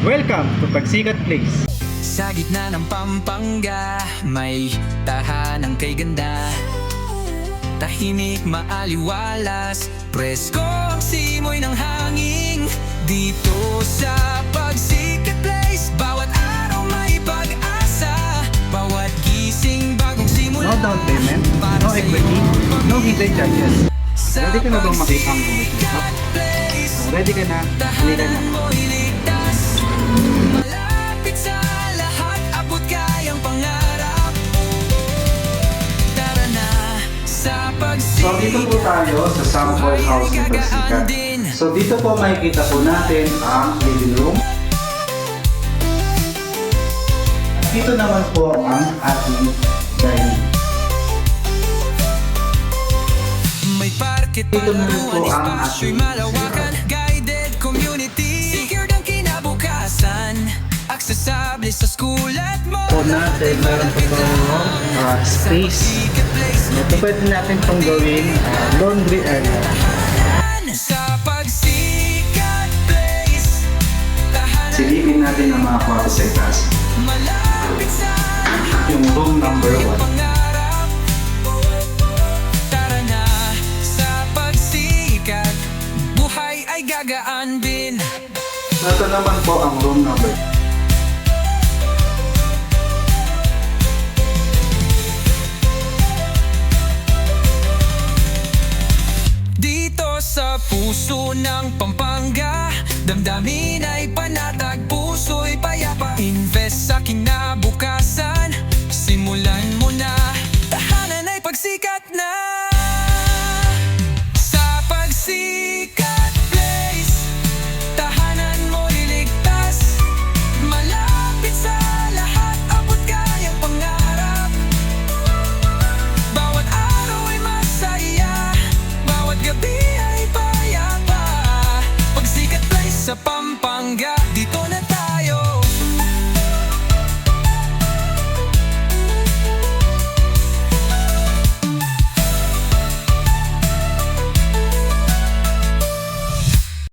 Welcome to Pagsikat Place. Sa gitna ng Pampanga May tahanang kay ganda Tahimik maaliwalas Presko ang simoy ng hangin Dito sa Pagsikat Place Bawat araw may pag-asa Bawat gising bagong simula No down payment, no equity, no hidden charges. Ready ka na bang makita ang gulit nito? Kung ready ka na, halika na. So dito po tayo sa sample house ng Pagsikat. So dito po makikita po natin ang living room. Dito naman po ang ating dining. Dito na rin po ang ating Guided community Secured ang kinabukasan Accessible sa school natin, meron po itong uh, space. Pagsikat Place Ito pwede natin itong gawin uh, laundry area. Silipin natin ang mga kwarto sa itaas. Yung room number 1. pangarap Tara na sa Pagsikat Buhay ay gagaan din Ito naman po ang room number sa puso ng Pampanga. Damdamin ay panatag, puso'y payapa. Invest sa kinabukasan, simulan mo na. Tahanan ay pagsikat na